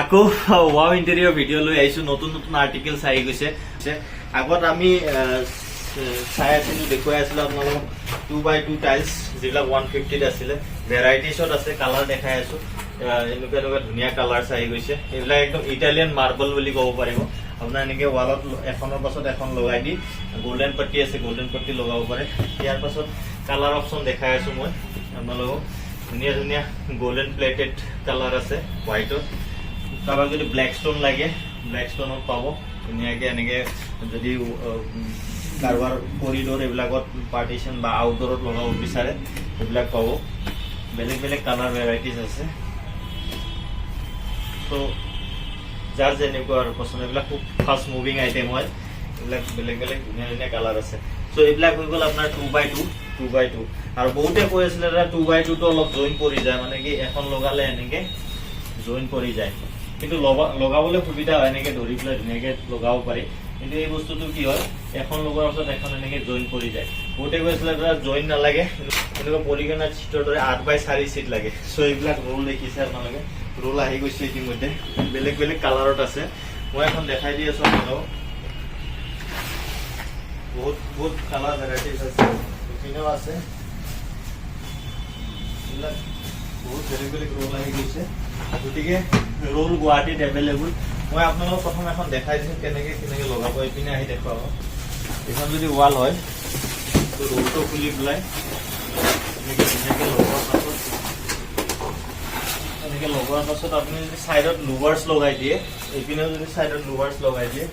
আকৌ wow interior ভিডিঅ' লৈ আহিছো। নতুন নতুন আৰ্টিকেল আহি গৈছে। আগত আমি চাই আছিলো, দেখুৱাই আছিলো আপোনালোকক। টু বাই টু টাইলছ যিবিলাক ওৱান ফিফটিত আছিলে। ভেৰাইটিছত আছে কালাৰ দেখাই আছো। এনেকুৱা এনেকুৱা ধুনীয়া কালাৰ্ছ আহি গৈছে। এইবিলাক একদম ইটালিয়ান মাৰ্বল বুলি ক'ব পাৰিব। আপোনাৰ এনেকে ৱালত এখনৰ পাছত এখন লগাই দি গল্ডেন পাট্টি আছে গল্ডেন পাট্টি লগাব পাৰে। ইয়াৰ পাছত কালাৰ অপশ্যন দেখাই আছো মই আপোনালোকক। ধুনীয়া ধুনীয়া গল্ডেন প্লেটেড কালাৰ আছে হোৱাইটত কাৰোবাক যদি ব্লেক ষ্টন লাগে ব্লেক ষ্টনত পাব। ধুনীয়াকে এনেকে যদি কাৰোবাৰ কৰিডৰ এইবিলাকত পাৰ্টিশ্যন বা আউটডোৰত লগাব বিচাৰে, সেইবিলাক পাব। বেলেগ বেলেগ কালাৰ ভেৰাইটিজ আছে। ত' যাৰ যেনেকুৱা আৰু পচন্দ, এইবিলাক খুব ফাষ্ট মুভিং আইটেম হয়। এইবিলাক বেলেগ বেলেগ ধুনীয়া ধুনীয়া কালাৰ আছে। চ' এইবিলাক হৈ গ'ল আপোনাৰ two by two two by two আৰু বহুতে কৈ আছিলে দাদা টু বাই টুটো অলপ জইন পৰি যায় মানে কি এখন লগালে এনেকে জইন পৰি যায়। কিন্তু লগা- লগাবলৈ সুবিধা হয়, এনেকে ধৰি পেলাই ধুনীয়াকে লগাব পাৰি। কিন্তু এই বস্তুটো কি হয়, এখন লগোৱাৰ পাছত এখন এনেকে জইন পৰি যায়। বহুতে কৈছিলে দাদা জইন নালাগে। এনেকুৱা পলিগনা চিটৰ দৰে আঠ বাই চাৰি চিট লাগে। চ' এইবিলাক ৰোল দেখিছে আপোনালোকে। ৰোল আহি গৈছে ইতিমধ্যে। বেলেগ বেলেগ কালাৰত আছে। মই এখন দেখাই দি আছো আপোনালোকক। বহুত বহুত কালাৰ ভেৰাইটিজ আছে। এইপিনেও আছে। এইবিলাক বহুত বেলেগ বেলেগ ৰোল আহি গৈছে। গতিকে ৰোল গুৱাহাটীত এভেইলেবল মই আপোনালোকক প্ৰথম এখন দেখাই দিছোঁ কেনেকে কেনেকে লগাব, এইপিনে আহি দেখুৱাব। এইখন যদি ৱাল হয়, তো ৰোলটো খুলি পেলাই এনেকে ধুনীয়াকে লগোৱাৰ পাছত, এনেকে লগোৱাৰ পাছত আপুনি যদি চাইডত লুভাৰ্ছ লগাই দিয়ে, এইপিনেও যদি চাইডত লুভাৰ্ছ লগাই দিয়ে,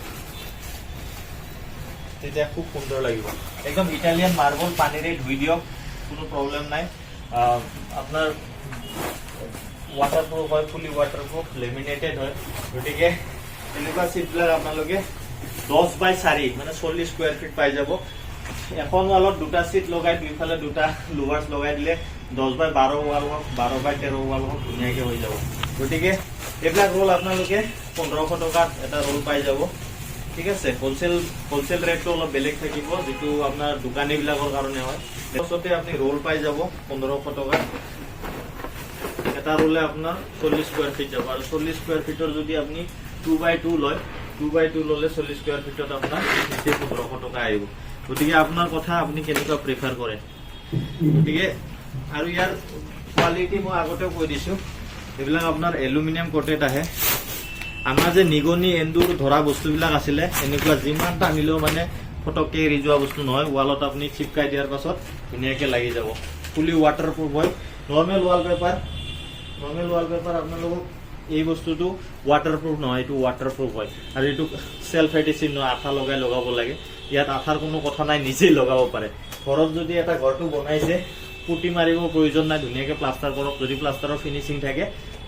তেতিয়া খুব সুন্দৰ লাগিব। একদম ইটালিয়ান মাৰ্বল পানীৰে ধুই দিয়ক, কোনো প্ৰব্লেম নাই। আপোনাৰ ৱাটাৰপ্ৰুফ হয় ফুলি ৱাটাৰপ্ৰুফ লেমিনেটেড হয়। গতিকে এনেকুৱা চিটবিলাক আপোনালোকে দহ বাই চাৰি মানে চল্লিছ স্কুৱেৰ ফিট পাই যাব। এখন ৱালত দুটা চিট লগাই, দুইফালে দুটা লোৱাৰ্ছ লগাই দিলে দহ বাই বাৰ ৱাল হওক, বাৰ বাই তেৰ ৱাল হওক, ধুনীয়াকৈ হৈ যাব। গতিকে এইবিলাক ৰোল আপোনালোকে পোন্ধৰশ টকাত এটা ৰোল পাই যাব। ঠিক আছে? হোলচেল হোলচেল ৰেটটো অলপ বেলেগ থাকিব, যিটো আপোনাৰ দোকানীবিলাকৰ কাৰণে হয়। তাৰপাছতে আপুনি ৰোল পাই যাব পোন্ধৰশ টকাত। এটা ৰোলে আপোনাৰ চল্লিছ স্কুৱেৰ ফিট যাব। আৰু চল্লিছ স্কুৱেৰ ফিটৰ যদি আপুনি টু বাই টু লয় টু বাই টু ল'লে চল্লিছ স্কুৱেৰ ফিটত আপোনাৰ নিশ্চয় পোন্ধৰশ টকা আহিব। গতিকে আপোনাৰ কথা আপুনি কেনেকুৱা প্ৰিফাৰ কৰে? গতিকে আৰু ইয়াৰ কোৱালিটি মই আগতেও কৈ দিছোঁ। এইবিলাক আপোনাৰ এলুমিনিয়াম কটেড আহে। আমাৰ যে নিগনি, এন্দুৰ ধৰা বস্তুবিলাক আছিলে, এনেকুৱা যিমান টানিলেও মানে ফটককে এৰি যোৱা বস্তু নহয়। ৱালত আপুনি চিপকাই দিয়াৰ পাছত ধুনীয়াকে লাগি যাব। ফুলি ৱাটাৰ প্ৰুফ হয়। Normal wallpaper wallpaper আপোনালোকক এই বস্তুটো ৱাটাৰ প্ৰুফ নহয়, এইটো ৱাটাৰ প্ৰুফ হয়। আৰু এইটো চেল্ফ এডিচিভ নহয় আঠা লগাই লগাব লাগে। ইয়াত আঠাৰ কোনো কথা নাই, নিজেই লগাব পাৰে। ঘৰত যদি এটা ঘৰটো বনাইছে পুটি মাৰিব প্ৰয়োজন নাই, ধুনীয়াকে প্লাষ্টাৰ কৰক। যদি প্লাষ্টাৰৰ ফিনিচিং থাকে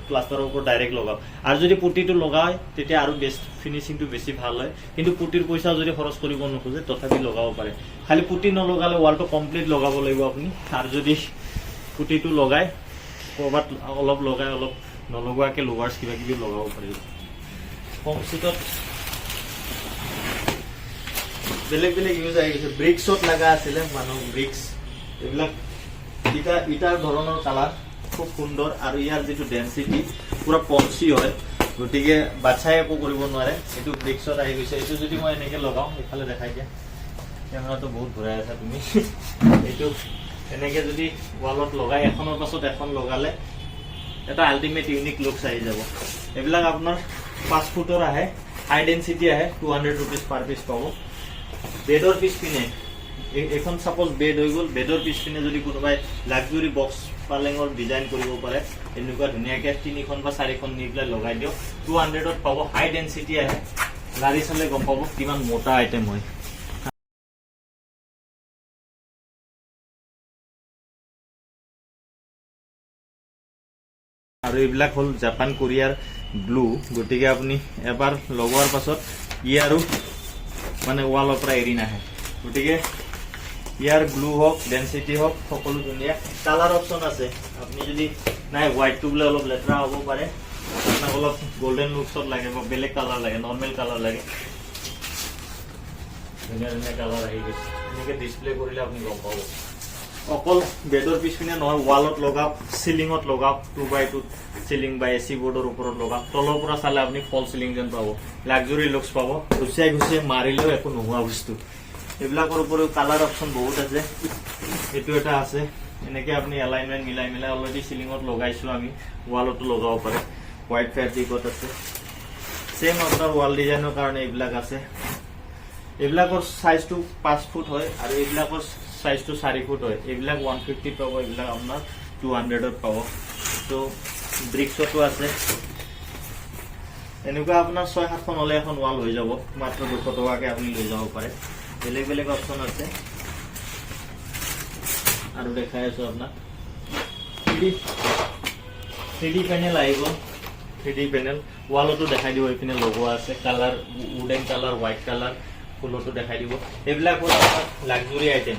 প্লাষ্টাৰৰ ওপৰত ডাইৰেক্ট লগাওক। আৰু যদি পুটিটো লগায়, তেতিয়া আৰু বেষ্ট ফিনিচিংটো বেছি ভালো হয়। কিন্তু পুটিৰ পইচা যদি খৰচ কৰিব নোখোজে, তথাপি লগাব পাৰে। খালি পুটি নলগালে ৱালটো কমপ্লিট লগাব লাগিব আপুনি। আৰু যদি পুটিটো লগাই ক'ৰবাত অলপ লগাই, অলপ নলগোৱাকে লোৱাৰ্ছ কিবা কিবি লগাব পাৰিব কম চিটত বেলেগ বেলেগ ইউজ আহি গৈছে। ব্ৰিক্সত লগা আছিলে মানুহ ব্ৰিক্স এইবিলাক ইটা, ইটাৰ ধৰণৰ কালাৰ খুব সুন্দৰ। আৰু ইয়াৰ যিটো ডেঞ্চিটি পুৰা পঞ্চি হয়। গতিকে বাচ্ছাই একো কৰিব নোৱাৰে। এইটো ব্ৰিক্সত আহি গৈছে। এইটো যদি মই এনেকে লগাওঁ, এইফালে দেখাই দিয়া। কেমেৰাটো বহুত ঘূৰাই আছা তুমি। এইটো এনেকে যদি ৱালত লগাই, এখনৰ পাছত এখন লগালে, এটা আল্টিমেট ইউনিক লুকছ আহি যাব। এইবিলাক আপোনাৰ পাঁচ ফুটৰ আহে হাই ডেঞ্চিটি আহে two hundred rupees per piece পাব। বেডৰ পিছপিনে এখন চাপ'জ বেড হৈ গ'ল বেডৰ পিছপিনে যদি কোনোবাই লাক্সাৰী বক্স পালেঙৰ ডিজাইন কৰিব পাৰে, এনেকুৱা ধুনীয়াকে তিনিখন বা চাৰিখন নি পেলাই লগাই দিয়ক। টু হাণ্ড্ৰেডত পাব হাই ডেঞ্চিটি আহে। গাড়ী চালে গম পাব কিমান মোটা আইটেম হয়। আৰু এইবিলাক হ'ল জাপান, কোৰিয়াৰ ব্লু গতিকে আপুনি এবাৰ লগোৱাৰ পাছত ই আৰু মানে ৱালৰ পৰা এৰি নাহে। গতিকে ইয়াৰ ব্লু হওক ডেঞ্চিটি হওক, সকলো ধুনীয়া। কালাৰ অপশ্যন আছে। আপুনি যদি নাই হোৱাইটটো বোলে অলপ লেতেৰা হ'ব পাৰে। আপোনাক অলপ গল্ডেন লুকছত লাগে বা বেলেগ কালাৰ লাগে নৰ্মেল কালাৰ লাগে। ধুনীয়া ধুনীয়া কালাৰ আহি গৈছে। এনেকৈ ডিছপ্লে কৰিলে আপুনি গম পাব। অকল বেডৰ পিছপিনে নহয় ৱালত লগাওক চিলিঙত লগাওক টু বাই টু চিলিং বা এ চি বৰ্ডৰ ওপৰত লগাওক, তলৰ পৰা চালে আপুনি ফল চিলিং যেন পাব। লাক্সাৰী লুকছ পাব ঘুচিয়াই ঘুচিয়াই মাৰিলেও একো নোহোৱা বস্তু। এইবিলাকৰ উপৰিও কালাৰ অপশ্যন বহুত আছে। এইটো এটা আছে। এনেকে আপুনি এলাইনমেণ্ট মিলাই মিলাই অলৰেডি চিলিঙত লগাইছো আমি ৱালতো লগাব পাৰে। হোৱাইট ফেব্ৰিকত আছে। ছেম আপোনাৰ ৱাল ডিজাইনৰ কাৰণে এইবিলাক আছে। এইবিলাকৰ চাইজটো পাঁচ ফুট হয় আৰু এইবিলাকৰ চাইজটো চাৰি ফুট হয়। এইবিলাক ওৱান ফিফটিত পাব এইবিলাক আপোনাৰ টু হাণ্ড্ৰেডত পাব। ত' ব্ৰিক্সতো আছে। এনেকুৱা আপোনাৰ ছয় সাতখন হ'লে এখন ৱাল হৈ যাব। মাত্ৰ দুশ টকাকৈ আপুনি লৈ যাব পাৰে। বেলেগ বেলেগ অপশ্যন আছে। আৰু দেখাই আছো আপোনাক। থ্ৰী ডি পেনেল আহিব। থ্ৰী ডি পেনেল ৱালতো দেখাই দিব, এইপিনে লগোৱা আছে। Colour wooden colour white colour ফুলতো দেখাই দিব। এইবিলাক হ'ল আপোনাৰ লাক্সাৰী আইটেম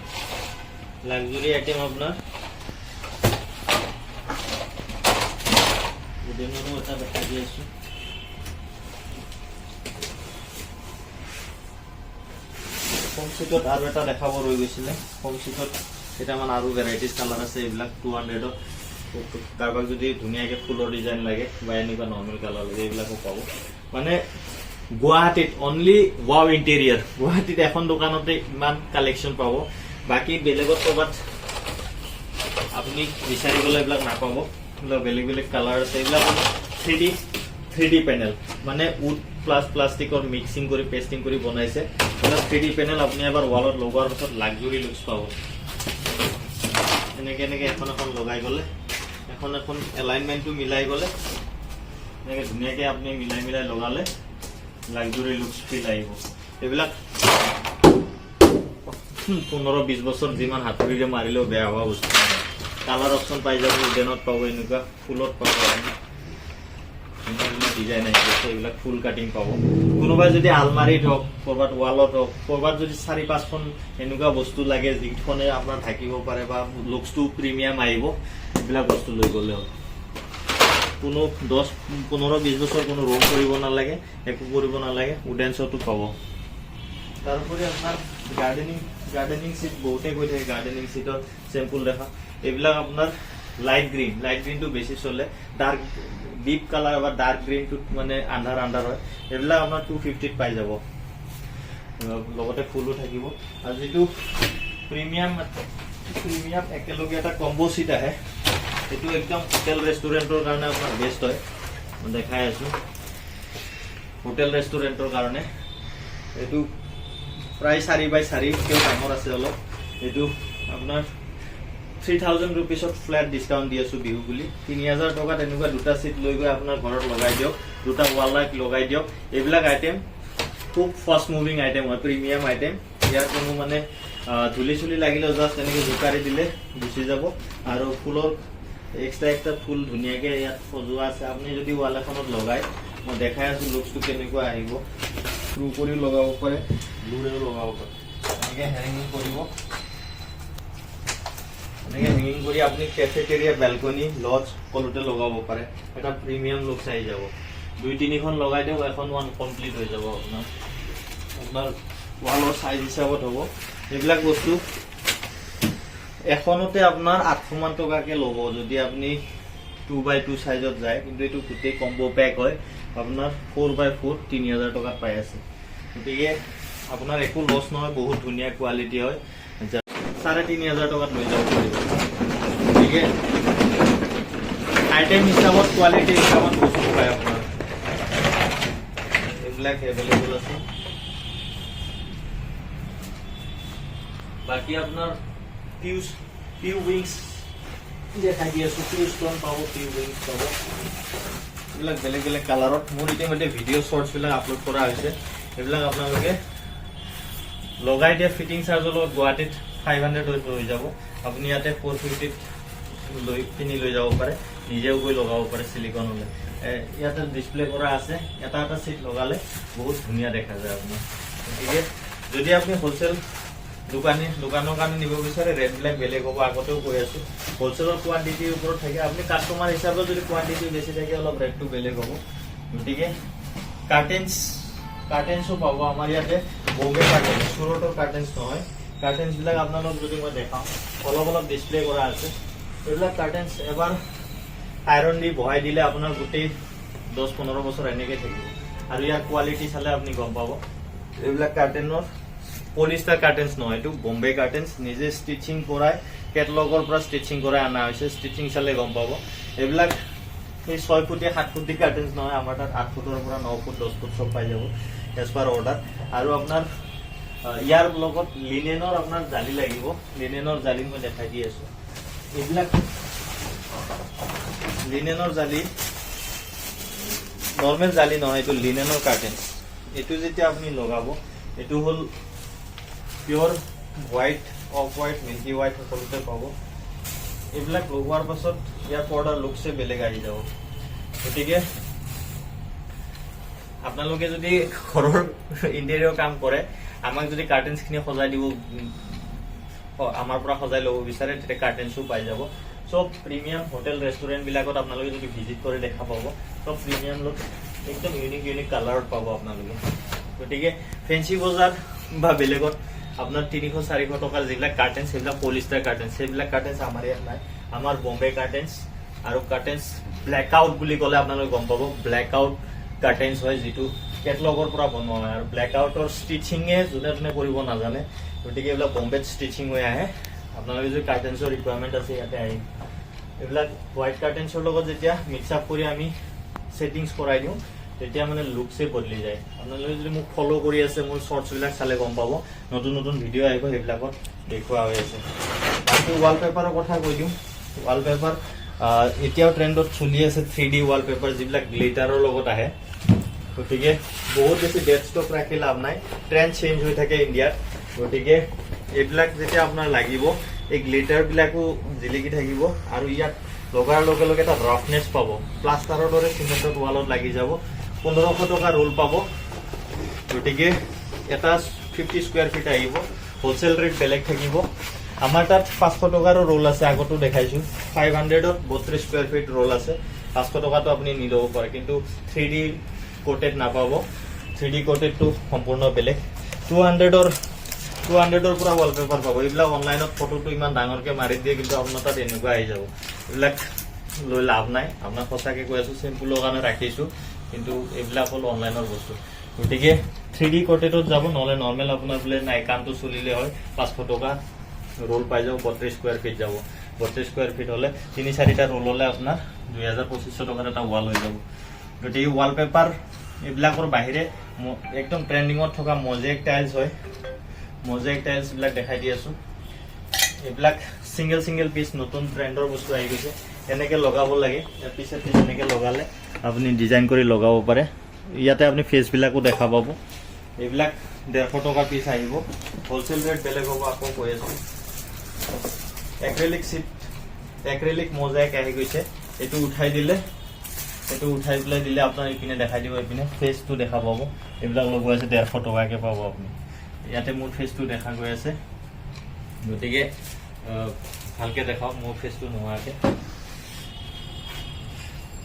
লাক্সাৰী আইটেম আপোনাৰ উডেনৰো এটা আৰু এটা দেখাব ৰৈ গৈছিলে। হোম চিটত কেইটামান আৰু ভেৰাইটিজ কালাৰ আছে, এইবিলাক টু হাণ্ড্ৰেডত কাৰোবাক যদি ধুনীয়াকৈ ফুলৰ ডিজাইন লাগে বা এনেকুৱা নৰ্মেল কালাৰ লাগে, এইবিলাকো পাব। মানে গুৱাহাটীত অনলি ৱাও ইণ্টেৰিয়াৰ গুৱাহাটীত এখন দোকানতে ইমান কালেকশ্যন পাব। বাকী বেলেগত ক'ৰবাত আপুনি বিচাৰি গ'লে এইবিলাক নাপাব। এইবিলাক বেলেগ বেলেগ কালাৰ আছে। এইবিলাক three D three D panel মানে উড প্লাছ প্লাষ্টিকৰ মিক্সিং কৰি পেষ্টিং কৰি বনাইছে। এইবিলাক থ্ৰী ডি পেনেল আপুনি এবাৰ ৱালত লগোৱাৰ পিছত লাক্সাৰী লুকছ পাব। এনেকে এনেকে এখন এখন লগাই গ'লে। এখন এখন এলাইনমেণ্টটো মিলাই গ'লে। এনেকে ধুনীয়াকে আপুনি মিলাই মিলাই লগালে। লাক্সাৰী লুকছ ফিল আহিব এইবিলাক পোন্ধৰ বিছ বছৰ যিমান হাতুৰিৰে মাৰিলেও বেয়া হোৱা বস্তু কালাৰ অপশ্যন পাই যাব উডেনত পাব এনেকুৱা, ফুলত পাব ডিজাইন আহিছে, এইবিলাক ফুল কাটিং পাব। কোনোবাই যদি আলমাৰীত হওক, ক'ৰবাত ৱালত হওক, ক'ৰবাত যদি চাৰি, পাঁচখন এনেকুৱা বস্তু লাগে যিখনে আপোনাৰ থাকিব পাৰে বা লুকছটো প্ৰিমিয়াম আহিব, এইবিলাক বস্তু লৈ গ'লে হ'ল। কোনো দহ পোন্ধৰ বিছ বছৰ কোনো ৰুম কৰিব নালাগে, একো কৰিব নালাগে উডেন্সতো পাব। তাৰোপৰি আপোনাৰ গাৰ্ডেনিং গাৰ্ডেনিং চিট বহুতে কৈ থাকে গাৰ্ডেনিং চিটৰ চেম্পুল দেখা। এইবিলাক আপোনাৰ লাইট গ্ৰীণ লাইট গ্ৰীণটো বেছি চলে। ডাৰ্ক ডিপ কালাৰ বা ডাৰ্ক গ্ৰীণটোত মানে আন্ধাৰ আন্ধাৰ হয়। এইবিলাক আপোনাৰ টু ফিফটিত পাই যাব। লগতে ফুলো থাকিব। আৰু যিটো প্ৰিমিয়াম প্ৰিমিয়াম একেলগে এটা কম্বো চিট আহে। এইটো একদম হোটেল ৰেষ্টুৰেণ্টৰ কাৰণে আপোনাৰ বেষ্ট হয়। মই দেখাই আছোঁ। হোটেল ৰেষ্টুৰেণ্টৰ কাৰণে। এইটো প্ৰায় চাৰি বাই চাৰিতকৈ ডাঙৰ আছে অলপ। এইটো আপোনাৰ থ্ৰী থাউজেণ্ড ৰুপিছত ফ্লেট ডিছকাউণ্ট দি আছোঁ বিহু বুলি। তিনি হাজাৰ টকাত এনেকুৱা দুটা চিট লৈ গৈ আপোনাৰ ঘৰত লগাই দিয়ক। দুটা ৱাল লাইট লগাই দিয়ক। এইবিলাক আইটেম খুব ফাষ্ট মুভিং আইটেম হয় প্ৰিমিয়াম আইটেম ইয়াৰ কোনো মানে ধূলি চুলি লাগিলেও জাষ্ট এনেকৈ জোকাৰি দিলে গুচি যাব। আৰু ফুলৰ এক্সট্ৰা এক্সট্ৰা ফুল ধুনীয়াকৈ ইয়াত সজোৱা আছে। আপুনি যদি ৱাল এখনত লগাই মই দেখাই আছোঁ লুকছটো কেনেকুৱা আহিব। থ্ৰু কৰিও লগাব পাৰে। ব্লুৰেও লগাব পাৰে। এনেকৈ হেৰিং কৰিব। এনেকে হেঙিং কৰি আপুনি কেফেটেৰিয়া বেলকনি লজ সকলোতে লগাব পাৰে। এটা প্ৰিমিয়াম লুকছ আহি যাব। দুই তিনিখন লগাই দিয়ক এখন ওৱান কমপ্লিট হৈ যাব আপোনাৰ। আপোনাৰ ৱালৰ চাইজ হিচাপত হ'ব। এইবিলাক বস্তু এখনতে আপোনাৰ আঠশ মান টকাকে ল'ব। যদি আপুনি টু বাই টু চাইজত যায়, কিন্তু এইটো গোটেই কম্বো পেক হয়, আপোনাৰ ফ'ৰ বাই ফ'ৰ তিনি হাজাৰ টকাত পাই আছে। গতিকে আপোনাৰ একো লছ নহয়, বহুত ধুনীয়া কোৱালিটি হয়। চাৰে তিনি হাজাৰ টকাত লৈ যাব পাৰিব। গতিকে আইটেম হিচাপত কোৱালিটি হিচাপত বস্তু পায় আপোনাৰ। এইবিলাক এভেইলেবল আছে। বাকী আপোনাৰ পিউচ পিউ উইংছ দেখাই দি আছো পিউ ষ্টন পাব পিউ উইংছ পাব এইবিলাক বেলেগ বেলেগ কালাৰত। মোৰ ইতিমধ্যে ভিডিঅ' শ্বৰ্টছবিলাক আপলোড কৰা হৈছে। এইবিলাক আপোনালোকে লগাই দিয়া ফিটিং চাৰ্জৰ লগত গুৱাহাটীত ফাইভ হাণ্ড্ৰেড হৈ যাব। আপুনি ইয়াতে ফ'ৰ ফিফটিত লৈ, কিনি লৈ যাব পাৰে। নিজেও গৈ লগাব পাৰে চিলিকনলৈ ইয়াতে ডিছপ্লে কৰা আছে। এটা এটা চিট লগালে বহুত ধুনীয়া দেখা যায় আপোনাৰ। গতিকে যদি আপুনি হ'লচেল দোকানী, দোকানৰ কাৰণে নিব বিচাৰে ৰেটবিলাক বেলেগ হ'ব, আগতেও কৈ আছোঁ। হ'লচেলৰ কোৱান্টিটিৰ ওপৰত থাকে। আপুনি কাষ্টমাৰ হিচাপে যদি কোৱান্টিটি বেছি থাকে, অলপ ৰেটটো বেলেগ হ'ব। গতিকে কাৰ্টেন্স কাৰ্টেন্সো পাব আমাৰ ইয়াতে। বম্বে কাৰ্টেন্স চুৰটৰ কাৰ্টেন্স নহয়। কাৰ্টেন্সবিলাক আপোনালোক যদি মই দেখাওঁ, অলপ অলপ ডিছপ্লে কৰা আছে। এইবিলাক কাৰ্টেন্স এবাৰ আইৰণ দি বহাই দিলে আপোনাৰ গোটেই দহ পোন্ধৰ বছৰ এনেকৈ থাকিব। আৰু ইয়াৰ কোৱালিটি চালে আপুনি গম পাব। এইবিলাক কাৰ্টেনৰ পলিষ্টাৰ কাৰ্টেন্স নহয়, এইটো বম্বে কাৰ্টেন্স নিজে ষ্টিচিং কৰাই কেটলগৰ পৰা ষ্টিচিং কৰাই অনা হৈছে ষ্টিচিং চালে গম পাব। এইবিলাক সেই ছয় ফুটীয়া সাত ফুটি কাৰ্টেন্স নহয়, আমাৰ তাত আঠ ফুটৰ পৰা ন ফুট, দহ ফুট চব পাই যাব এজ পাৰ অৰ্ডাৰ আৰু আপোনাৰ ইয়াৰ লগত লিনেনৰ আপোনাৰ জালি লাগিব লিনেনৰ জালি মই দেখাই দি আছো। এইবিলাক লিনেনৰ জালি নৰ্মেল জালি নহয়, এইটো লিনেনৰ কাৰ্টেন এইটো যেতিয়া আপুনি লগাব, এইটো হ'ল pure white off white milky white সকলোতে পাব। এইবিলাক লগোৱাৰ পাছত ইয়াৰ পৰ্দাৰ লুকছে বেলেগ আহি যাব। গতিকে, আপোনালোকে যদি ঘৰৰ ইণ্টেৰিয়ৰ কাম কৰে, আমাক যদি কাৰ্টেন্সখিনি সজাই দিব আমাৰ পৰা সজাই ল'ব বিচাৰে, তেতিয়া কাৰ্টেন্সো পাই যাব। চব প্ৰিমিয়াম হোটেল ৰেষ্টুৰেণ্টবিলাকত আপোনালোকে যদি ভিজিট কৰি, দেখা পাব। চব প্ৰিমিয়াম লুক একদম ইউনিক ইউনিক কালাৰত পাব আপোনালোকে। গতিকে ফেঞ্চি বজাৰ বা বেলেগত আপোনাৰ তিনিশ চাৰিশ টকাৰ যিবিলাক কাৰ্টেন্স সেইবিলাক পলিষ্টাৰ কাৰ্টেন্স সেইবিলাক কাৰ্টেন্স আমাৰ ইয়াত নাই। আমাৰ বম্বে কাৰ্টেন্স আৰু কাৰ্টেন্স ব্লেক আউট বুলি ক'লে আপোনালোকে গম পাব। ব্লেক আউট কাৰ্টেন্স হয় যিটো কেটলগৰ পৰা বনোৱা হয় আৰু ব্লেক আউটৰ ষ্টিচিঙে যোনে যোনে কৰিব নাজানে, গতিকে এইবিলাক বম্বেত ষ্টিচিং হৈ আহে। আপোনালোকে যদি কাৰ্টেন্সৰ ৰিকুৱাৰমেণ্ট আছে, ইয়াতে আহিম এইবিলাক হোৱাইট কাৰ্টেন্সৰ লগত যেতিয়া মিক্স আপ কৰি আমি ছেটিংছ কৰাই দিওঁ তেতিয়া মানে লুকছে বদলি যায়। আপোনালোকে যদি মোক ফ'ল' কৰি আছে, মোৰ শ্বৰ্টছবিলাক চালে গম পাব। নতুন নতুন ভিডিঅ' আহিব, সেইবিলাকত দেখুওৱা হৈ আছে। বাকী ৱালপেপাৰৰ কথা কৈ দিওঁ। ৱালপেপাৰ এতিয়াও ট্ৰেণ্ডত চলি আছে থ্ৰী ডি ৱালপেপাৰ যিবিলাক গ্লিটাৰৰ লগত আহে। গতিকে বহুত বেছি ডেড ষ্টক ৰাখি লাভ নাই। ট্ৰেণ্ড চেঞ্জ হৈ থাকে ইণ্ডিয়াত গতিকে এইবিলাক যেতিয়া আপোনাৰ লাগিব, এই গ্লিটাৰবিলাকো জিলিকি থাকিব আৰু ইয়াত লগাৰ লগে লগে এটা ৰাফনেছ পাব। প্লাষ্টাৰৰ দৰে চিমেণ্টত ৱালত লাগি যাব। পোন্ধৰশ টকা ৰোল পাব। গতিকে এটা ফিফটি স্কুৱেৰ ফিট আহিব। হ'লচেল ৰেট বেলেগ থাকিব। আমাৰ তাত পাঁচশো টকাৰো ৰোল আছে, আগতো দেখাইছোঁ। ফাইভ হাণ্ড্ৰেডত বত্ৰিছ স্কুৱেৰ ফিট ৰোল আছে। পাঁচশো টকাটো আপুনি নি ল'ব পাৰে, কিন্তু থ্ৰী ডি কোটেড নাপাব। থ্ৰী ডি কোটেডটো সম্পূৰ্ণ বেলেগ। টু হাণ্ড্ৰেডৰ টু হাণ্ড্ৰেডৰ পৰা ৱালপেপাৰ পাব। এইবিলাক অনলাইনত ফটোটো ইমান ডাঙৰকৈ মাৰি দিয়ে, কিন্তু আপোনাৰ তাত এনেকুৱা আহি যাব। এইবিলাক লৈ লাভ নাই। আপোনাক সঁচাকৈ কৈ আছোঁ চিম্পুলৰ কাৰণে ৰাখিছোঁ। কিন্তু এইবিলাক হ'ল অনলাইনৰ বস্তু। গতিকে থ্ৰী ডি কটেটত যাব, নহ'লে নৰ্মেল আপোনাৰ বোলে নাই কামটো চলিলে হয়, পাঁচশো টকা ৰোল পাই যাব বত্ৰিছ স্কুৱেৰ ফিট যাব। বত্ৰিছ স্কুৱেৰ ফিট হ'লে তিনি চাৰিটা ৰোল হ'লে আপোনাৰ দুই হাজাৰ পঁচিছশ টকাৰ এটা ৱাল হৈ যাব। গতিকে ৱালপেপাৰ এইবিলাকৰ বাহিৰে একদম ট্ৰেণ্ডিঙত থকা মজেক টাইলছ হয়। মজেক টাইলছবিলাক দেখাই দি আছোঁ। এইবিলাক চিংগল চিংগল পিচ নতুন ট্ৰেণ্ডৰ বস্তু আহি গৈছে। এনেকৈ লগাব লাগে পিছে পিছ এনেকৈ লগালে আপুনি ডিজাইন কৰি লগাব পাৰে। ইয়াতে আপুনি ফেচবিলাকো দেখা পাব। এইবিলাক ডেৰশ টকা পিচ আহিব। হ'লচেল ৰেট বেলেগ হ'ব, আকৌ কৈ আছোঁ। এক্ৰেলিক চিট এক্ৰেলিক মজাইক আহি গৈছে। এইটো উঠাই দিলে, এইটো উঠাই পেলাই দিলে আপোনাৰ এইপিনে দেখাই দিব, এইপিনে ফেচটো দেখা পাব। এইবিলাক লগোৱা আছে, ডেৰশ টকাকৈ পাব আপুনি। ইয়াতে মোৰ ফেচটো দেখা গৈ আছে। গতিকে ভালকে দেখাওক, মোৰ ফেচটো নোহোৱাকৈ।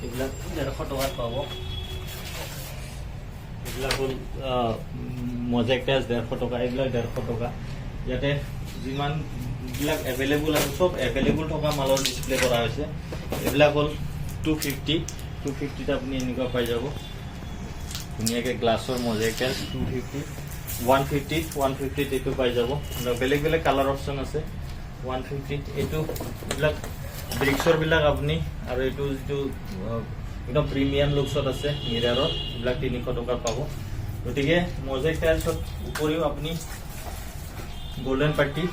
এইবিলাক ডেৰশ টকাত পাব। এইবিলাক হ'ল মজেক টেষ্ট ডেৰশ টকা এইবিলাক ডেৰশ টকা ইয়াতে যিমানবিলাক এভেইলেবল আছে, চব এভেইলেবল থকা মালৰ ডিছপ্লে কৰা হৈছে। এইবিলাক হ'ল টু ফিফটি টু ফিফটিত আপুনি এনেকুৱা পাই যাব। ধুনীয়াকৈ গ্লাছৰ mosaic test two fifty one ফিফটিত one ফিফটিত এইটো পাই যাব। বেলেগ বেলেগ কালাৰ অপশ্যন আছে ওৱান ফিফটিত এইটো এইবিলাক ব্ৰিক্সৰবিলাক আপুনি আৰু এইটো যিটো একদম প্ৰিমিয়াম লুকছত আছে মিৰাৰৰ, এইবিলাক তিনিশ টকাত পাব। গতিকে মজেক টাইলছত উপৰিও আপুনি গল্ডেন পাৰ্টি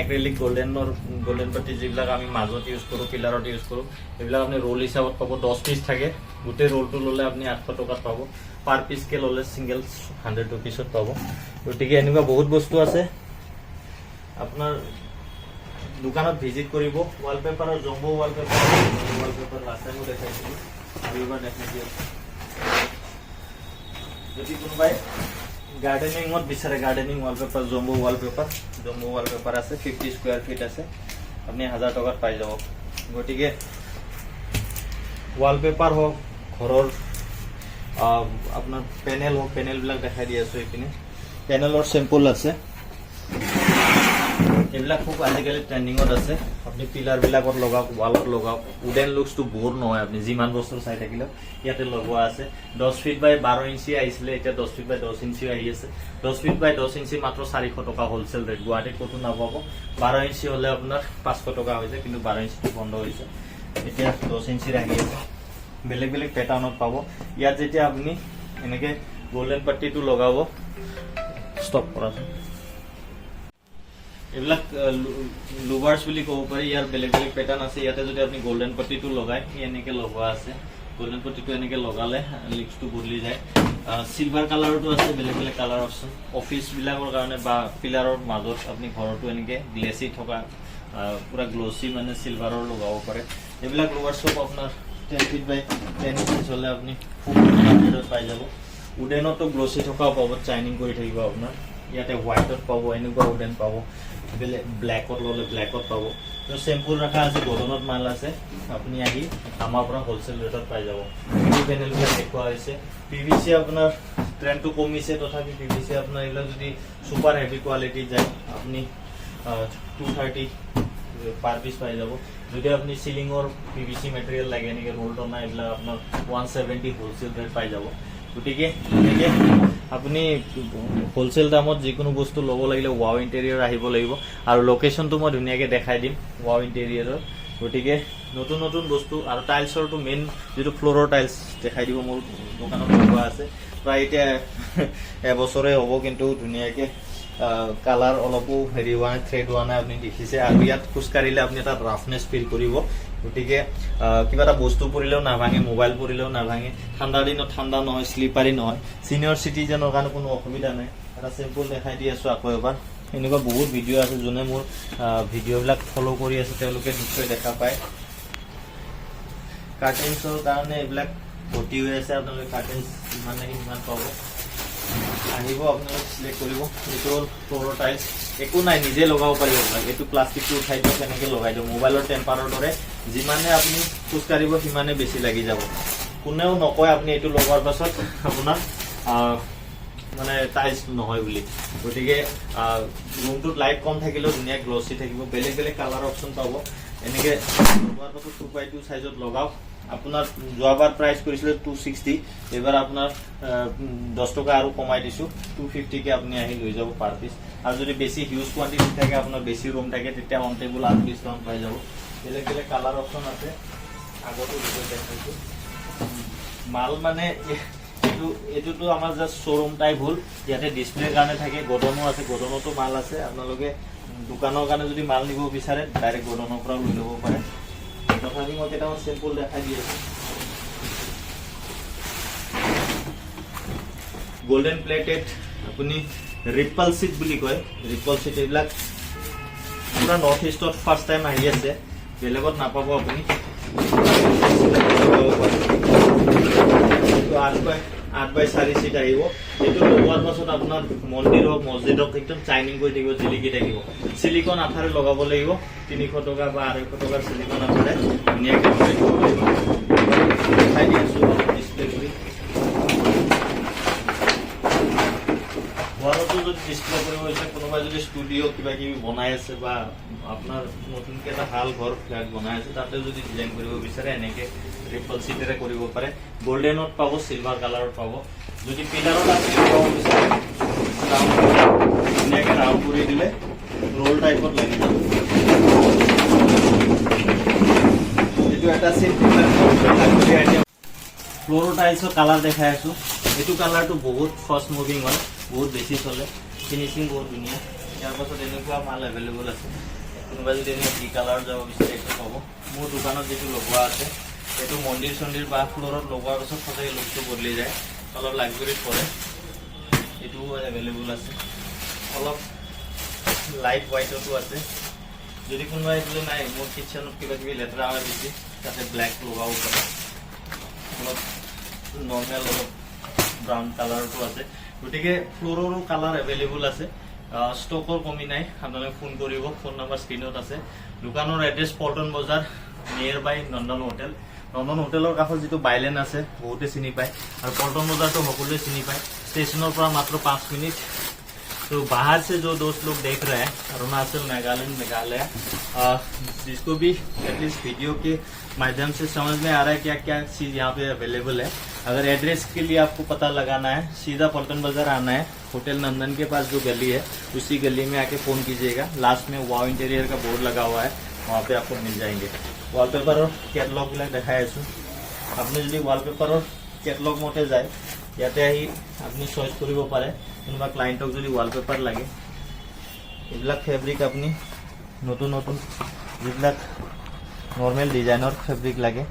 এক্ৰেলিক গল্ডেনৰ গল্ডেন পাৰ্টি যিবিলাক আমি মাজত ইউজ কৰোঁ পিলাৰত ইউজ কৰোঁ, সেইবিলাক আপুনি ৰোল হিচাপত পাব। দহ পিচ থাকে। গোটেই ৰোলটো ল'লে আপুনি আঠশ টকাত পাব। পাৰ পিচকৈ ল'লে ছিংগল হাণ্ড্ৰেড ৰুপিছত পাব। গতিকে এনেকুৱা বহুত বস্তু আছে। আপোনাৰ দোকানত ভিজিট কৰিব। ৱালপেপাৰৰ জম্বো ৱালপেপাৰ ৱালপেপাৰ লাষ্ট টাইমো দেখাইছিলোঁ। আৰু দেখাই দিয়ক যদি কোনোবাই গাৰ্ডেনিঙত বিচাৰে gardening wallpaper jumbo wallpaper jumbo wallpaper আছে ফিফটি স্কুৱেৰ ফিট আছে, আপুনি হাজাৰ টকাত পাই যাব। গতিকে ৱালপেপাৰ হওক, ঘৰৰ আপোনাৰ পেনেল হওক পেনেলবিলাক দেখাই দি আছোঁ এইপিনে। পেনেলৰ চেম্পল আছে। এইবিলাক খুব আজিকালি ট্ৰেণ্ডিঙত আছে। আপুনি পিলাৰবিলাকত লগাওক ৱালত লগাওক উডেন লুকছটো বৰ নহয় আপুনি, যিমান বস্তু চাই থাকিলেও ইয়াতে লগোৱা আছে। দহ ফিট বাই বাৰ ইঞ্চি আহিছিলে, এতিয়া দহ ফিট বাই দহ ইঞ্চি আহি আছে। দহ ফিট বাই দহ ইঞ্চি মাত্ৰ চাৰিশ টকা হ'লচেল ৰেট গুৱাহাটীত ক'তো নাপাব। বাৰ ইঞ্চি হ'লে আপোনাৰ পাঁচশো টকা হৈছে, কিন্তু বাৰ ইঞ্চিটো বন্ধ হৈছে। এতিয়া দহ ইঞ্চিৰ আহি আছে। বেলেগ বেলেগ পেটাৰ্ণত পাব। ইয়াত যেতিয়া আপুনি এনেকে গল্ডেন পাট্টিটো লগাব ষ্টপ কৰাচোন। এইবিলাক লুভাৰ্ছ বুলি ক'ব পাৰি। ইয়াৰ বেলেগ বেলেগ পেটাৰ্ণ আছে। ইয়াতে যদি আপুনি গল্ডেন পট্টিটো লগাই সি এনেকে লগোৱা আছে। গল্ডেন পট্টিটো এনেকে লগালে লিপছটো বদলি যায়। চিলভাৰ কালাৰতো আছে, বেলেগ বেলেগ কালাৰ অপশ্যন অফিচবিলাকৰ কাৰণে বা পিলাৰৰ মাজত আপুনি ঘৰতো এনেকে গ্লেচি থকা পুৰা গ্ল'চি মানে চিলভাৰৰ লগাব পাৰে। এইবিলাক লুভাৰ চব আপোনাৰ ten feet by ten inch হ'লে আপুনি খুব পাই যাব। উডেনতো গ্ল'চি থকাও পাব চাইনিং কৰি থাকিব আপোনাৰ। ইয়াতে হোৱাইটত পাব, এনেকুৱা উডেন পাব। ব্লেকত ল'লে ব্লেকত পাব। চেম্পুল ৰখা আছে গৰমত মাল আছে। আপুনি আহি আমাৰ পৰা হ'লচেল ৰেটত পাই যাব। এই পেনেলবিলাক দেখুওৱা হৈছে। পি ভি চি আপোনাৰ ট্ৰেণ্ডটো কমিছে, তথাপি পি ভি চি আপোনাৰ এইবিলাক যদি ছুপাৰ হেভি কোৱালিটি যায়, আপুনি টু থাৰ্টি পাৰ পিচ পাই যাব। যদি আপুনি চিলিঙৰ পি ভি চি মেটেৰিয়েল লাগে, এনেকৈ ৰোল টনা এইবিলাক আপোনাৰ ওৱান ছেভেণ্টি হ'লচেল ৰেট পাই যাব। গতিকে এনেকে আপুনি হ'লচেল দামত যিকোনো বস্তু ল'ব লাগিলে ৱাও ইণ্টেৰিয়ৰ আহিব লাগিব। আৰু লোকেশ্যনটো মই ধুনীয়াকৈ দেখাই দিম ৱাও ইণ্টেৰিয়ৰৰ গতিকে নতুন নতুন বস্তু আৰু টাইলছৰটো মেইন যিটো ফ্ল'ৰৰ টাইলছ দেখাই দিব মোৰ দোকানত লগোৱা আছে। প্ৰায় এতিয়া এবছৰে হ'ব কিন্তু ধুনীয়াকৈ কালাৰ অলপো হেৰি হোৱা নাই থ্ৰেড হোৱা নাই, আপুনি দেখিছে। আৰু ইয়াত খোজকাঢ়িলে আপুনি এটা ৰাফনেছ ফিল কৰিব। গতিকে কিবা এটা বস্তু পৰিলেও নাভাঙে মোবাইল পৰিলেও নাভাঙে। ঠাণ্ডাৰ দিনত ঠাণ্ডা নহয় শ্লিপাৰী নহয়। ছিনিয়ৰ চিটিজেনৰ কাৰণে কোনো অসুবিধা নাই। এটা চেম্পুল দেখাই দি আছোঁ আকৌ এবাৰ। এনেকুৱা বহুত ভিডিঅ' আছে যোনে মোৰ ভিডিঅ'বিলাক ফ'ল' কৰি আছে, তেওঁলোকে নিশ্চয় দেখা পায়। কাৰ্টেন্সৰ কাৰণে এইবিলাক ভৰ্তি হৈ আছে। আপোনালোকে কাৰ্টেন্স যিমান লাগে সিমান পাব। আহিব আপোনালোকে চিলেক্ট কৰিব। এইটো হ'ল ফ্ল'ৰৰ টাইলছ একো নাই, নিজে লগাব পাৰিব। আপোনাক এইটো প্লাষ্টিকটো উঠাই দিয়ক, এনেকৈ লগাই দিয়ক। মোবাইলৰ টেম্পাৰৰ দৰে যিমানে আপুনি খোজকাঢ়িব সিমানে বেছি লাগি যাব। কোনেও নকয় আপুনি এইটো লগোৱাৰ পাছত আপোনাৰ মানে টাইলছ নহয় বুলি। গতিকে ৰুমটোত লাইট কম থাকিলেও ধুনীয়া গ্লচি থাকিব। বেলেগ বেলেগ কালাৰ অপশ্যন পাব। এনেকৈ লগোৱাৰ পাছত টু বাই টু চাইজত লগাওক। আপোনাৰ যোৱাবাৰ প্ৰাইচ কৰিছিলে টু ছিক্সটি এইবাৰ আপোনাৰ দহ টকা আৰু কমাই দিছোঁ টু ফিফটিকে আপুনি আহি লৈ যাব পাৰ পিচ আৰু যদি বেছি হিউজ কোৱান্টিটি থাকে, আপোনাৰ বেছি ৰুম থাকে, তেতিয়া অন টেবুল আৰু ডিছকাউণ্ট পাই যাব। বেলেগ বেলেগ কালাৰ অপশ্যন আছে। আগতো মাল মানে এইটো, এইটোতো আমাৰ জাষ্ট শ্ব'ৰুম টাইপ হ'ল। ইয়াতে ডিছপ্লেৰ কাৰণে থাকে গডনো আছে গডনতো মাল আছে। আপোনালোকে দোকানৰ কাৰণে যদি মাল নিব বিচাৰে ডাইৰেক্ট গডনৰ পৰা লৈ ল'ব পাৰে। তথাপি মই এটা চেম্পুল দেখাই দি দিয়েছে। গল্ডেন প্লেটেড আপুনি ৰিপল চিট বুলি কয় ৰিপল চিট এইবিলাক পুৰা নৰ্থ ইষ্টত ফাৰ্ষ্ট টাইম আহি আছে, বেলেগত নাপাব আপুনি। আঠ বাই চাৰি চিট আহিব। এইটো লগোৱাৰ পাছত আপোনাৰ মন্দিৰ হওক, মছজিদ একদম চাইনিং কৰি থাকিব, জিলিকি থাকিব। চিলিকন আঠাৰে লগাব লাগিব। তিনিশ টকা বা আঢ়ৈশ টকাৰ চিলিকন আঠাৰে ধুনীয়াকৈ লগাই দিব লাগিব। দেখাই দি আছোঁ ডিছপ্লে কৰি। ঘৰতো যদি ডিছপ্লে কৰিব হৈছে কোনোবাই যদি ষ্টুডিঅ' কিবা কিবি বনাই আছে বা আপোনাৰ নতুনকৈ এটা ভালো ঘৰ ফ্লেট বনাই আছে, তাতে যদি ডিজাইন কৰিব বিচাৰে, এনেকৈ ট্ৰিপল চিটেৰে কৰিব পাৰে। গল্ডেনত পাব চিলভাৰ কালাৰত পাব। যদি পিলাৰত আপুনি লগাব বিচাৰে। Round ধুনীয়াকৈ ৰাউণ্ড কৰি দিলে ৰোল টাইপত লাগি যাব। এইটো এটা চিট ফ্ল'ৰৰ টাইলছৰ কালাৰ দেখাই আছোঁ। এইটো কালাৰটো বহুত ফাষ্ট মুভিং হয়, বহুত বেছি চলে। ফিনিচিং বহুত ধুনীয়া। ইয়াৰ পাছত এনেকুৱা মাল এভেইলেবল আছে। কোনোবাই যদি এনেকৈ ডি কালাৰ যাব বিচাৰে পাব। মোৰ দোকানত যিটো লগোৱা আছে এইটো মন্দিৰ চন্দিৰ বা ফ্ল'ৰত লগোৱাৰ পাছত সদায় লুকটো বদলি যায়। অলপ লাক্সাৰীত পৰে। এইটোও এভেইলেবল আছে। অলপ লাইট হোৱাইটতো আছে। যদি কোনোবাই বোলে নাই, মোৰ কিটচেনত কিবা কিবি লেতেৰা হয় বেছি, তাতে ব্লেক লগাব পাৰে। অলপ নৰ্মেল অলপ ব্ৰাউন কালাৰটো আছে। গতিকে ফ্ল'ৰৰো কালাৰ এভেইলেবল আছে। ষ্টকৰ কমি নাই। আপোনালোকে ফোন কৰিব। ফোন নম্বৰ স্ক্ৰীণত আছে। দোকানৰ address Paltan Bazar nearby Nandan hotel নন্দন হোটেলৰ কাষত যিটো বাইলেন আছে বহুতে চিনি পায় আৰু পল্টন বজাৰটো সকলোৱে চিনি পায় ষ্টেচনৰ পৰা মাত্ৰ পাঁচ মিনিট तो बाहर से जो दोस्त लोग देख रहे हैं अरुणाचल मेघालय मेघालय अ, जिसको भी एटलीस्ट वीडियो के माध्यम से समझ में आ रहा है क्या क्या चीज यहाँ पे अवेलेबल है अगर एड्रेस के लिए आपको पता लगाना है सीधा पल्टन बाजार आना है होटल नंदन के पास जो गली है उसी गली में आके फोन कीजिएगा लास्ट में वाव इंटीरियर का बोर्ड लगा हुआ है वहाँ पे आपको मिल जाएंगे ৱালপেপাৰৰ কেটলগবিলাক দেখাই আছোঁ। আপুনি যদি ৱালপেপাৰৰ কেটলগ মতে যায়, ইয়াতে আহি আপুনি চইচ কৰিব পাৰে। কোনোবা ক্লায়েণ্টক যদি ৱালপেপাৰ লাগে, এইবিলাক ফেব্ৰিক আপুনি নতুন নতুন যিবিলাক নৰ্মেল ডিজাইনৰ ফেব্ৰিক লাগে,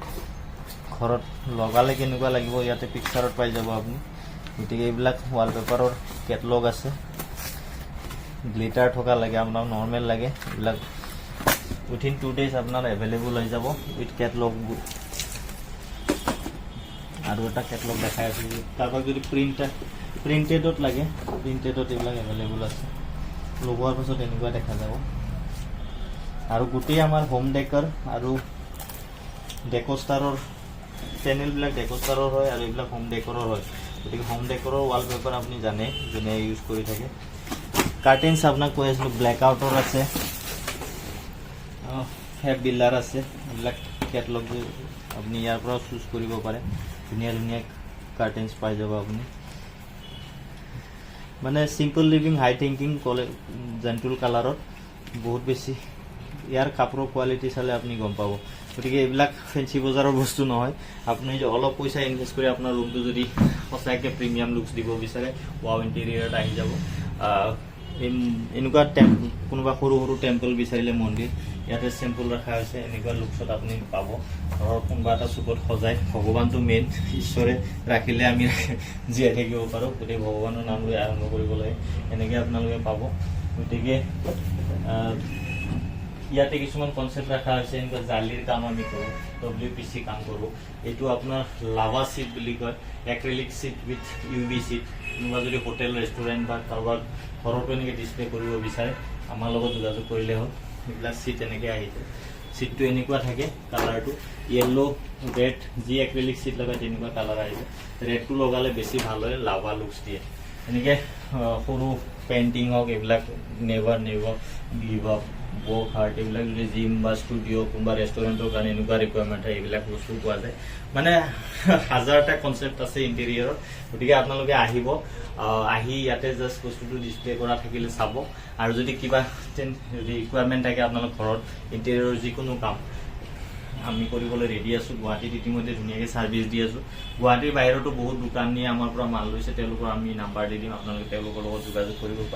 ঘৰত লগালে কেনেকুৱা লাগিব, ইয়াতে পিকচাৰত পাই যাব আপুনি। গতিকে এইবিলাক ৱালপেপাৰৰ কেটলগ আছে। গ্লিটাৰ থকা লাগে, আপোনাক নৰ্মেল লাগে, এইবিলাক উইথিন টু ডেজ আপোনাৰ এভেইলেবল হৈ যাব উইথ কেটলগ আৰু এটা কেটলগ দেখাই আছো। কাৰোবাক যদি প্ৰিণ্ট প্ৰিণ্টেডত লাগে প্ৰিণ্টেডত এইবিলাক এভেইলেবল আছে। লগোৱাৰ পাছত এনেকুৱা দেখা যাব। আৰু গোটেই আমাৰ হোম ডেকৰ আৰু ডেকষ্টাৰৰ পেনেলবিলাক ডেকষ্টাৰৰ হয় আৰু এইবিলাক হোম ডেকৰৰ হয়। গতিকে হোম ডেকৰৰ ৱালপেপাৰ আপুনি জানে যোনে ইউজ কৰি থাকে। কাৰ্টেইনছ আপোনাক কৈ আছিলোঁ ব্লেক আউটৰ আছে। ফেব বিল্ডাৰ আছে এইবিলাক কেটলগ আপুনি ইয়াৰ পৰাও চুজ কৰিব পাৰে। ধুনীয়া ধুনীয়া কাৰ্টেইনছ পাই যাব আপুনি। মানে চিম্পল লিভিং হাই থিংকিং কলে জেণ্টুল কালাৰত বহুত বেছি। ইয়াৰ কাপোৰৰ কোৱালিটি চালে আপুনি গম পাব। গতিকে এইবিলাক ফেঞ্চি বজাৰৰ বস্তু নহয়। আপুনি অলপ পইচা ইনভেষ্ট কৰি আপোনাৰ ৰুমটো যদি সঁচাকৈ প্ৰিমিয়াম লুকছ দিব বিচাৰে ৱাও ইণ্টেৰিয়াৰত আহি যাব। এনেকুৱা কোনোবা সৰু সৰু টেম্পল বিচাৰিলে মন্দিৰ। ইয়াতে চেম্পল ৰখা হৈছে, এনেকুৱা লুকছত আপুনি পাব। ঘৰৰ কোনোবা এটা চুকত সজাই, ভগৱানটো মেইন ঈশ্বৰে ৰাখিলে আমি জীয়াই থাকিব পাৰোঁ। গতিকে ভগৱানৰ নাম লৈ আৰম্ভ কৰিব লাগে। এনেকৈ আপোনালোকে পাব। গতিকে ইয়াতে কিছুমান কনচেপ্ট ৰখা হৈছে, এনেকুৱা জালিৰ কাম আমি কৰোঁ ডব্লিউ পি চি কাম কৰোঁ। এইটো আপোনাৰ লাভা চিট বুলি কয় acrylic sheet with U V sheet কোনোবা যদি হোটেল ৰেষ্টুৰেণ্ট বা কাৰোবাৰ ঘৰতো এনেকৈ ডিছপ্লে কৰিব বিচাৰে, আমাৰ লগত যোগাযোগ কৰিলে হ'ল। এইবিলাক চিট এনেকৈ আহি যায়। চিটটো এনেকুৱা থাকে কালাৰটো য়েল্ল' ৰেড যি এক্ৰেলিক চিট লগায় তেনেকুৱা কালাৰ আহিছে ৰেডটো লগালে বেছি ভালো হয় লাভা লুকছ দিয়ে। এনেকৈ সৰু পেইণ্টিং হওক এইবিলাক never never give up work hard এইবিলাক যদি জিম বা ষ্টুডিঅ' কোনোবা ৰেষ্টুৰেণ্টৰ কাৰণে এনেকুৱা ৰিকুৱাৰমেণ্ট হয়, এইবিলাক বস্তু পোৱা যায়। মানে হাজাৰটা কনচেপ্ট আছে ইণ্টেৰিয়ৰত গতিকে আপোনালোকে আহিব। আহি ইয়াতে জাষ্ট বস্তুটো ডিছপ্লে কৰা থাকিলে চাব। আৰু যদি কিবা যদি ৰিকুৱাৰমেণ্ট থাকে আপোনালোক ঘৰত ইণ্টেৰিয়ৰৰ যিকোনো কাম। আমি কৰিবলৈ ৰেডি আছোঁ, গুৱাহাটীত ইতিমধ্যে ধুনীয়াকৈ ছাৰ্ভিচ দি আছোঁ। গুৱাহাটীৰ বাহিৰতো বহুত দোকানীয়ে আমাৰ পৰা মাল লৈছে তেওঁলোকৰ আমি নাম্বাৰ দি দিম, আপোনালোকে তেওঁলোকৰ লগত যোগাযোগ কৰিব পাৰে।